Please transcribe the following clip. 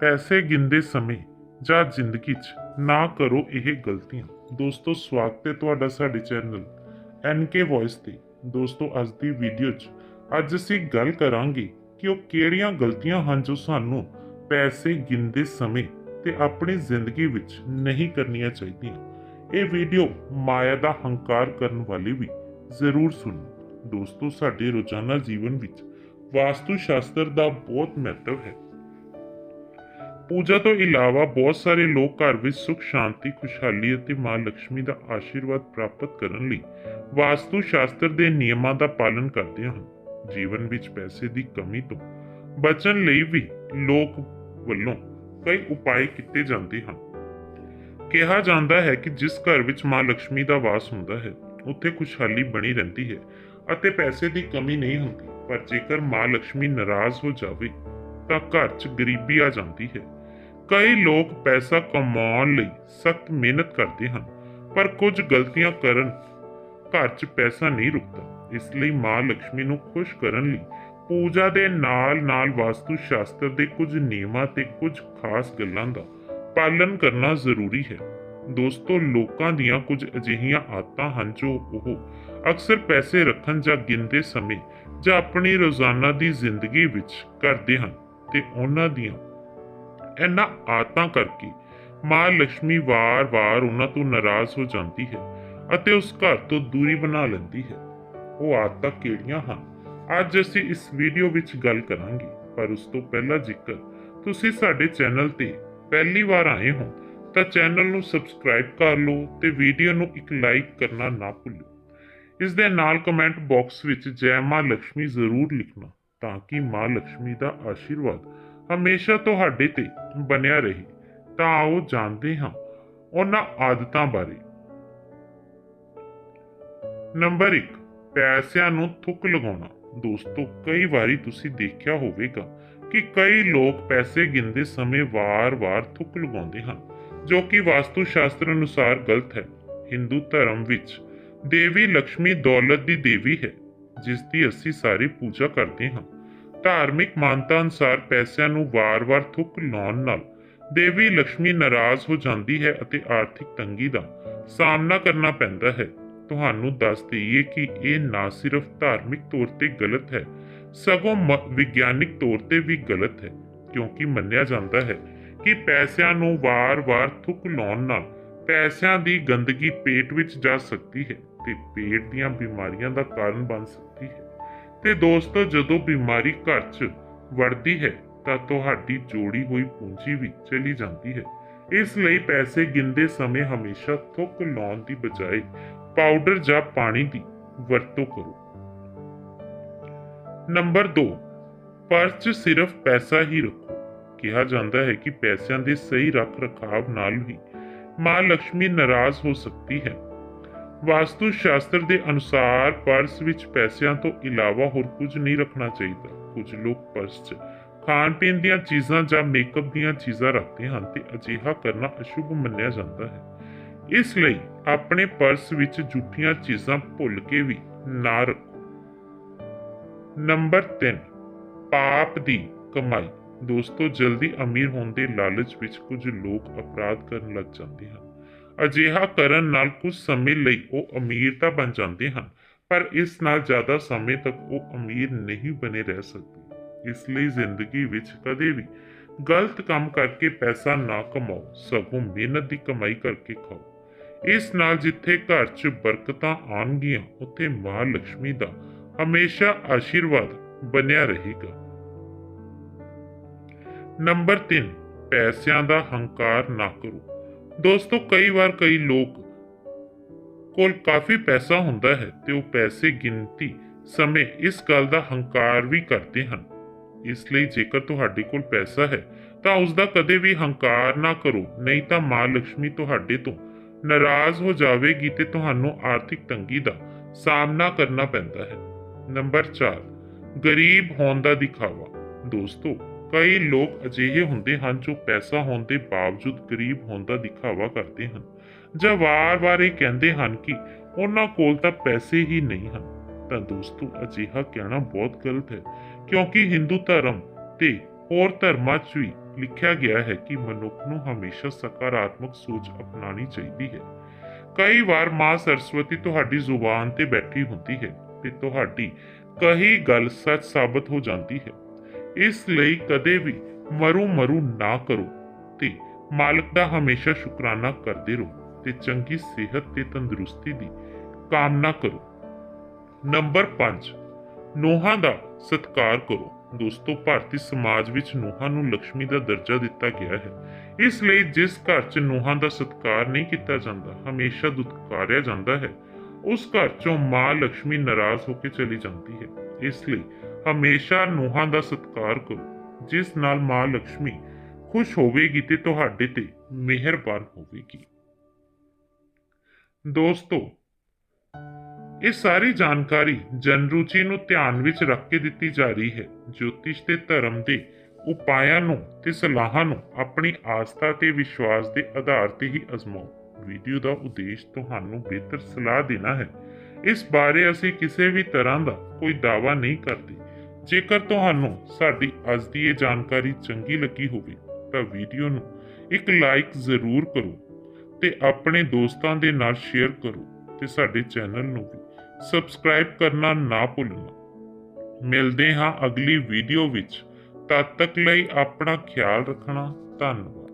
ਪੈਸੇ ਗਿਣਦੇ ਸਮੇਂ ਜਾਂ ਜ਼ਿੰਦਗੀ 'ਚ ਨਾ ਕਰੋ ਇਹ ਗਲਤੀਆਂ। ਦੋਸਤੋ, ਸਵਾਗਤ ਹੈ ਤੁਹਾਡਾ ਸਾਡੇ ਚੈਨਲ ਐਨਕੇ ਵੌਇਸ ਤੇ। ਦੋਸਤੋ, ਅੱਜ ਦੀ ਵੀਡੀਓ 'ਚ ਅੱਜ ਅਸੀਂ ਗੱਲ ਕਰਾਂਗੇ ਕਿ ਉਹ ਕਿਹੜੀਆਂ ਗਲਤੀਆਂ ਹਨ ਜੋ ਸਾਨੂੰ ਪੈਸੇ ਗਿਣਦੇ ਸਮੇਂ ਤੇ ਆਪਣੀ ਜ਼ਿੰਦਗੀ ਵਿੱਚ ਨਹੀਂ ਕਰਨੀਆਂ ਚਾਹੀਦੀਆਂ। ਇਹ ਵੀਡੀਓ ਮਾਇਆ ਦਾ ਹੰਕਾਰ ਕਰਨ ਵਾਲੀ ਵੀ ਜ਼ਰੂਰ ਸੁਣੋ। ਦੋਸਤੋ, ਸਾਡੇ ਰੋਜ਼ਾਨਾ ਜੀਵਨ ਵਿੱਚ ਵਾਸਤੂ ਸ਼ਾਸਤਰ ਦਾ ਬਹੁਤ ਮਹੱਤਵ ਹੈ। ਪੂਜਾ ਤੋਂ ਇਲਾਵਾ ਬਹੁਤ ਸਾਰੇ ਲੋਕ ਘਰ ਵਿੱਚ ਸੁਖ, ਸ਼ਾਂਤੀ, ਖੁਸ਼ਹਾਲੀ ਅਤੇ ਮਾਂ ਲక్ష్ਮੀ ਦਾ ਆਸ਼ੀਰਵਾਦ ਪ੍ਰਾਪਤ ਕਰਨ ਲਈ ਵਾਸਤੂ ਸ਼ਾਸਤਰ ਦੇ ਨਿਯਮਾਂ ਦਾ ਪਾਲਣ ਕਰਦੇ ਹਨ। ਜੀਵਨ ਵਿੱਚ ਪੈਸੇ ਦੀ ਕਮੀ ਤੋਂ ਬਚਣ ਲਈ ਵੀ ਲੋਕ ਵੱਲੋਂ ਕਈ ਉਪਾਅ ਕੀਤੇ ਜਾਂਦੇ ਹਨ। ਕਿਹਾ ਜਾਂਦਾ ਹੈ ਕਿ ਜਿਸ ਘਰ ਵਿੱਚ ਮਾਂ ਲక్ష్ਮੀ ਦਾ ਵਾਸ ਹੁੰਦਾ ਹੈ, ਉੱਥੇ ਖੁਸ਼ਹਾਲੀ ਬਣੀ ਰਹਿੰਦੀ ਹੈ ਅਤੇ ਪੈਸੇ ਦੀ ਕਮੀ ਨਹੀਂ ਹੁੰਦੀ। ਪਰ ਜੇਕਰ ਮਾਂ ਲక్ష్ਮੀ ਨਾਰਾਜ਼ ਹੋ ਜਾਵੇ, ਤਾਂ ਘਰ 'ਚ ਗਰੀਬੀ ਆ ਜਾਂਦੀ ਹੈ। ਕਈ ਲੋਕ ਪੈਸਾ ਕਮਾਉਣ ਲਈ ਸਖਤ ਮਿਹਨਤ ਕਰਦੇ ਹਨ, ਪਰ ਕੁਝ ਗਲਤੀਆਂ ਕਰਨ ਘਰ 'ਚ ਪੈਸਾ ਨਹੀਂ ਰੁਕਦਾ। ਇਸ ਲਈ ਮਾਂ ਲక్ష్ਮੀ ਨੂੰ ਖੁਸ਼ ਕਰਨ ਲਈ ਪੂਜਾ ਦੇ ਨਾਲ-ਨਾਲ ਵਾਸਤੂ ਸ਼ਾਸਤਰ ਦੇ ਕੁਝ ਨਿਯਮਾਂ ਤੇ ਕੁਝ ਖਾਸ ਗੱਲਾਂ ਦਾ ਪਾਲਨ ਕਰਨਾ ਜ਼ਰੂਰੀ ਹੈ। ਦੋਸਤੋ, ਲੋਕਾਂ ਦੀਆਂ ਕੁਝ ਅਜਿਹੀਆਂ ਆਦਤਾਂ ਹਨ ਜੋ ਉਹ ਅਕਸਰ ਪੈਸੇ ਰੱਖਣ ਜਾਂ ਗਿਣਦੇ ਸਮੇਂ ਜਾਂ ਆਪਣੀ ਰੋਜ਼ਾਨਾ ਦੀ ਜ਼ਿੰਦਗੀ ਵਿੱਚ ਕਰਦੇ ਹਨ ਤੇ ਉਹਨਾਂ ਦੀਆਂ ਇਹਨਾਂ ਆਤਾਂ ਕਰਕੇ ਮਾਂ ਲక్ష్ਮੀ ਵਾਰ-ਵਾਰ ਉਹਨਾਂ ਤੋਂ ਨਾਰਾਜ਼ ਹੋ ਜਾਂਦੀ ਹੈ ਅਤੇ ਉਸ ਘਰ ਤੋਂ ਦੂਰੀ ਬਣਾ ਲੈਂਦੀ ਹੈ। ਉਹ ਆਦਤਾਂ ਕਿਹੜੀਆਂ ਹਨ? ਅੱਜ ਅਸੀਂ ਇਸ ਵੀਡੀਓ ਵਿੱਚ ਗੱਲ ਕਰਾਂਗੇ, ਪਰ ਉਸ ਤੋਂ ਪਹਿਲਾਂ ਜ਼ਿਕਰ, ਤੁਸੀਂ ਸਾਡੇ ਚੈਨਲ ਤੇ ਪਹਿਲੀ ਵਾਰ ਆਏ ਹੋ, ਤਾਂ ਚੈਨਲ ਨੂੰ ਸਬਸਕ੍ਰਾਈਬ ਕਰ ਲਓ ਤੇ ਵੀਡੀਓ ਨੂੰ ਇੱਕ ਲਾਈਕ ਕਰਨਾ ਨਾ ਭੁੱਲੋ ਇਸ ਦੇ ਨਾਲ ਕਮੈਂਟ ਬਾਕਸ ਵਿੱਚ ਜੈ ਮਾਂ ਲక్ష్ਮੀ ਜ਼ਰੂਰ ਲਿਖਣਾ, ਤਾਂ ਕਿ ਮਾਂ ਲక్ష్ਮੀ ਦਾ ਆਸ਼ੀਰਵਾਦ ਹਮੇਸ਼ਾ ਤੁਹਾਡੇ ਤੇ ਬਣਿਆ ਰਹੇ, ਤਾਂ ਆਓ ਜਾਣਦੇ ਹਾਂ ਉਹਨਾਂ ਆਦਤਾਂ ਬਾਰੇ। ਨੰਬਰ 1 ਪੈਸਿਆਂ ਨੂੰ ਥੁੱਕ ਲਗਾਉਣਾ। ਦੋਸਤੋ, ਕਈ ਵਾਰੀ ਤੁਸੀਂ ਦੇਖਿਆ ਹੋਵੇਗਾ ਕਿ ਕਈ ਲੋਕ ਪੈਸੇ ਗਿਣਦੇ ਸਮੇਂ ਵਾਰ-ਵਾਰ ਥੁੱਕ ਲਗਾਉਂਦੇ ਹਨ, ਜੋ ਕਿ ਵਾਸਤੂ ਸ਼ਾਸਤਰ ਅਨੁਸਾਰ ਗਲਤ ਹੈ। ਹਿੰਦੂ ਧਰਮ ਵਿੱਚ ਦੇਵੀ ਲక్ష్ਮੀ ਦੌਲਤ ਦੀ ਦੇਵੀ ਹੈ ਜਿਸ ਦੀ ਅਸੀਂ ਸਾਰੀ ਪੂਜਾ ਕਰਦੇ ਹਾਂ। ਧਾਰਮਿਕ ਮਾਨਤਾ ਅਨੁਸਾਰ ਪੈਸਿਆਂ ਨੂੰ ਵਾਰ-ਵਾਰ ਥੁੱਕ ਲਾਉਣ ਨਾਲ ਦੇਵੀ ਲక్ష్ਮੀ ਨਾਰਾਜ਼ ਹੋ ਜਾਂਦੀ ਹੈ ਅਤੇ ਆਰਥਿਕ ਤੰਗੀ ਦਾ ਸਾਹਮਣਾ ਕਰਨਾ ਪੈਂਦਾ ਹੈ। ਤੁਹਾਨੂੰ ਦੱਸ ਦਈਏ ਕਿ ਇਹ ਨਾ ਸਿਰਫ ਧਾਰਮਿਕ ਤੌਰ ਤੇ ਗਲਤ ਹੈ, ਸਗੋਂ ਮ- ਵਿਗਿਆਨਿਕ ਤੌਰ ਤੇ ਵੀ ਗਲਤ ਹੈ, ਕਿਉਂਕਿ ਮੰਨਿਆ ਜਾਂਦਾ ਹੈ ਕਿ ਪੈਸਿਆਂ ਨੂੰ ਵਾਰ-ਵਾਰ ਥੁੱਕ ਲਾਉਣ ਨਾਲ ਪੈਸਿਆਂ ਦੀ ਗੰਦਗੀ ਪੇਟ ਵਿੱਚ ਜਾ ਸਕਦੀ ਹੈ ਤੇ ਪੇਟ ਦੀਆਂ ਬਿਮਾਰੀਆਂ ਦਾ ਕਾਰਨ ਬਣ ਸਕਦੀ ਹੈ। ਤੇ ਦੋਸਤੋ, ਜਦੋਂ ਬਿਮਾਰੀ ਘਰ 'ਚ ਵੜਦੀ ਹੈ, ਤਾਂ ਤੁਹਾਡੀ ਜੋੜੀ ਹੋਈ ਪੂੰਜੀ ਵੀ ਚਲੀ ਜਾਂਦੀ ਹੈ। ਇਸ ਲਈ ਪੈਸੇ ਗਿਣਦੇ ਸਮੇਂ ਹਮੇਸ਼ਾ ਥੁੱਕ ਲਾਉਣ ਦੀ ਬਜਾਏ ਪਾਊਡਰ ਜਾਂ ਪਾਣੀ ਦੀ ਵਰਤੋਂ ਕਰੋ। ਨੰਬਰ 2 ਪਰਸ 'ਚ ਸਿਰਫ ਪੈਸਾ ਹੀ ਰੱਖੋ। ਕਿਹਾ ਜਾਂਦਾ ਹੈ ਕਿ ਪੈਸਿਆਂ ਦੇ ਸਹੀ ਰੱਖ ਰਖਾਵ ਨਾਲ ਹੀ ਮਾਂ ਲక్ష్ਮੀ ਨਾਰਾਜ਼ ਹੋ ਸਕਦੀ ਹੈ। ਵਾਸਤੂ ਸ਼ਾਸਤਰ ਦੇ ਅਨੁਸਾਰ ਪਰਸ ਵਿੱਚ ਪੈਸਿਆਂ ਤੋਂ ਇਲਾਵਾ ਹੋਰ ਕੁਝ ਨਹੀਂ ਰੱਖਣਾ ਚਾਹੀਦਾ। ਕੁਝ ਲੋਕ ਪਰਸ 'ਚ ਖਾਣ ਪੀਣ ਦੀਆਂ ਚੀਜ਼ਾਂ ਜਾਂ ਮੇਕਅਪ ਦੀਆਂ ਚੀਜ਼ਾਂ ਰੱਖਦੇ ਹਨ ਤੇ ਅਜਿਹਾ ਕਰਨਾ ਅਸ਼ੁਭ ਮੰਨਿਆ ਜਾਂਦਾ ਹੈ। ਇਸ ਲਈ ਆਪਣੇ ਪਰਸ ਵਿੱਚ ਝੂਠੀਆਂ ਚੀਜ਼ਾਂ ਭੁੱਲ ਕੇ ਵੀ ਨਾ ਰੱਖੋ। ਨੰਬਰ 3 ਪਾਪ ਦੀ ਕਮਾਈ। ਦੋਸਤੋ, ਜਲਦੀ ਅਮੀਰ ਹੋਣ ਦੇ ਲਾਲਚ ਵਿੱਚ ਕੁਝ ਲੋਕ ਅਪਰਾਧ ਕਰਨ ਲੱਗ ਜਾਂਦੇ ਹਨ। ਅਜਿਹਾ ਕਰਨ ਨਾਲ ਕੁਝ ਸਮੇਂ ਲਈ ਉਹ ਅਮੀਰ ਤਾਂ ਬਣ ਜਾਂਦੇ ਹਨ, ਪਰ ਇਸ ਨਾਲ ਜ਼ਿਆਦਾ ਸਮੇਂ ਤੱਕ ਉਹ ਅਮੀਰ ਨਹੀਂ ਬਣੇ ਰਹਿ ਸਕਦੇ। ਇਸ ਲਈ ਜ਼ਿੰਦਗੀ ਵਿੱਚ ਕਦੇ ਵੀ ਗਲਤ ਕੰਮ ਕਰਕੇ ਪੈਸਾ ਨਾ ਕਮਾਓ, ਸਗੋਂ ਮਿਹਨਤ ਦੀ ਕਮਾਈ ਕਰਕੇ ਖਾਓ। ਇਸ ਨਾਲ ਜਿੱਥੇ ਘਰ 'ਚ ਬਰਕਤਾਂ ਆਉਣਗੀਆਂ, ਉੱਥੇ ਮਾਂ ਲక్ష్ਮੀ ਦਾ ਹਮੇਸ਼ਾ ਆਸ਼ੀਰਵਾਦ ਬਣਿਆ ਰਹੇਗਾ। ਨੰਬਰ 3 ਪੈਸਿਆਂ ਦਾ ਹੰਕਾਰ ਨਾ ਕਰੋ। ਦੋਸਤੋ, ਕਈ ਵਾਰ ਕਈ ਲੋਕ ਕੋਲ ਕਾਫੀ ਪੈਸਾ ਹੁੰਦਾ ਹੈ ਤੇ ਉਹ ਪੈਸੇ ਗਿਣਤੀ ਸਮੇਂ ਇਸ ਗੱਲ ਦਾ ਹੰਕਾਰ ਵੀ ਕਰਦੇ ਹਨ। ਇਸ ਲਈ ਜੇਕਰ ਤੁਹਾਡੇ ਕੋਲ ਪੈਸਾ ਹੈ, ਤਾਂ ਉਸ ਦਾ ਕਦੇ ਵੀ ਹੰਕਾਰ ਨਾ ਕਰੋ, ਨਹੀਂ ਤਾਂ ਮਾਂ ਲక్ష్ਮੀ ਤੁਹਾਡੇ ਤੋਂ ਨਾਰਾਜ਼ ਹੋ ਜਾਵੇਗੀ ਤੇ ਤੁਹਾਨੂੰ ਆਰਥਿਕ ਤੰਗੀ ਦਾ ਸਾਹਮਣਾ ਕਰਨਾ ਪੈਂਦਾ ਹੈ। ਨੰਬਰ 4 ਗਰੀਬ ਹੋਣ ਦਾ ਦਿਖਾਵਾ। ਦੋਸਤੋ ਕਈ ਲੋਕ ਅਜਿਹੇ ਹੁੰਦੇ ਹਨ ਜੋ ਪੈਸਾ ਹੋਣ ਦੇ ਬਾਵਜੂਦ ਗਰੀਬ ਹੋਣ ਦਾ ਦਿਖਾਵਾ ਕਰਦੇ ਹਨ। ਜਾਂ ਵਾਰ-ਵਾਰ ਇਹ ਕਹਿੰਦੇ ਹਨ ਕਿ ਉਹਨਾਂ ਕੋਲ ਤਾਂ ਪੈਸੇ ਹੀ ਨਹੀਂ ਹਨ। ਤਾਂ ਦੋਸਤੋ, ਅਜਿਹਾ ਕਹਿਣਾ ਬਹੁਤ ਗਲਤ ਹੈ, ਕਿਉਂਕਿ ਹਿੰਦੂ ਧਰਮ ਤੇ ਹੋਰ ਧਰਮਾਂ 'ਚ ਵੀ ਲਿਖਿਆ ਗਿਆ ਹੈ ਕਿ ਮਨੁੱਖ ਨੂੰ ਹਮੇਸ਼ਾ ਸਕਾਰਾਤਮਕ ਸੋਚ ਅਪਣਾਉਣੀ ਚਾਹੀਦੀ ਹੈ। ਕਈ ਵਾਰ ਮਾਂ ਸਰਸਵਤੀ ਤੁਹਾਡੀ ਜ਼ੁਬਾਨ ਤੇ ਬੈਠੀ ਹੁੰਦੀ ਹੈ ਤੇ ਤੁਹਾਡੀ ਕਹੀ ਗੱਲ ਸੱਚ ਸਾਬਤ ਹੋ ਜਾਂਦੀ ਹੈ। ਇਸ ਲਈ ਕਦੇ ਵੀ ਮਰੂ ਮਰੂ ਨਾ ਕਰੋ ਤੇ ਮਾਲਕ ਦਾ ਹਮੇਸ਼ਾ ਸ਼ੁਕਰਾਨਾ ਕਰਦੇ ਰਹੋ ਤੇ ਚੰਗੀ ਸਿਹਤ ਤੇ ਤੰਦਰੁਸਤੀ ਦੀ ਕਾਮਨਾ ਕਰੋ। ਨੰਬਰ 5 ਨੋਹਾਂ ਦਾ ਸਤਕਾਰ ਕਰੋ। ਦੋਸਤੋ, ਭਾਰਤੀ ਸਮਾਜ ਵਿੱਚ ਨੋਹਾਂ ਨੂੰ ਲక్ష్ਮੀ ਦਾ ਦਰਜਾ ਦਿੱਤਾ ਗਿਆ ਹੈ। ਇਸ ਲਈ ਜਿਸ ਘਰ 'ਚ ਨੋਹਾਂ ਦਾ ਸਤਕਾਰ ਨਹੀਂ ਕੀਤਾ ਜਾਂਦਾ, ਹਮੇਸ਼ਾ ਦੁਤਕਾਰਿਆ ਜਾਂਦਾ ਹੈ। ਉਸ ਘਰ 'ਚੋਂ ਮਾਂ ਲక్ష్ਮੀ ਨਾਰਾਜ਼ ਹੋ ਕੇ ਚਲੀ ਜਾਂਦੀ ਹੈ। ਇਸ ਲਈ ਹਮੇਸ਼ਾ ਨੋਹਾਂ ਦਾ ਸਤਿਕਾਰ ਕਰੋ, ਜਿਸ ਨਾਲ ਮਾਂ ਲక్ష్ਮੀ ਖੁਸ਼ ਹੋਵੇਗੀ ਤੇ ਤੁਹਾਡੇ ਤੇ ਮਿਹਰਬਾਨ ਹੋਵੇਗੀ। ਦੋਸਤੋ, ਇਹ ਸਾਰੀ ਜਾਣਕਾਰੀ ਜਨਰੁਚੀ ਨੂੰ ਧਿਆਨ ਵਿੱਚ ਰੱਖ ਕੇ ਦਿੱਤੀ ਜਾ ਰਹੀ ਹੈ। ਜੋਤਿਸ਼ ਤੇ ਧਰਮ ਦੇ ਉਪਾਇਆਂ ਨੂੰ ਤੇ ਸਲਾਹਾਂ ਨੂੰ ਆਪਣੀ ਆਸਥਾ ਤੇ ਵਿਸ਼ਵਾਸ ਦੇ ਆਧਾਰ ਤੇ ਹੀ ਅਜ਼ਮਾਓ। ਵੀਡੀਓ ਦਾ ਉਦੇਸ਼ ਤੁਹਾਨੂੰ ਬਿਹਤਰ ਸਲਾਹ ਦੇਣਾ ਹੈ। ਇਸ ਬਾਰੇ ਅਸੀਂ ਕਿਸੇ ਵੀ ਤਰ੍ਹਾਂ ਦਾ ਕੋਈ ਦਾਅਵਾ ਨਹੀਂ ਕਰਦੇ। ਜੇਕਰ ਤੁਹਾਨੂੰ ਸਾਡੀ ਅੱਜ ਦੀ ਇਹ ਜਾਣਕਾਰੀ ਚੰਗੀ ਲੱਗੀ ਹੋਵੇ, ਤਾਂ ਵੀਡੀਓ ਨੂੰ ਇੱਕ ਲਾਈਕ ਜ਼ਰੂਰ ਕਰੋ ਤੇ ਆਪਣੇ ਦੋਸਤਾਂ ਦੇ ਨਾਲ ਸ਼ੇਅਰ ਕਰੋ ਤੇ ਸਾਡੇ ਚੈਨਲ ਨੂੰ ਵੀ ਸਬਸਕ੍ਰਾਈਬ ਕਰਨਾ ਨਾ ਭੁੱਲਣਾ। ਮਿਲਦੇ ਹਾਂ ਅਗਲੀ ਵੀਡੀਓ ਵਿੱਚ। ਤਦ ਤੱਕ ਲਈ ਆਪਣਾ ਖਿਆਲ ਰੱਖਣਾ। ਧੰਨਵਾਦ।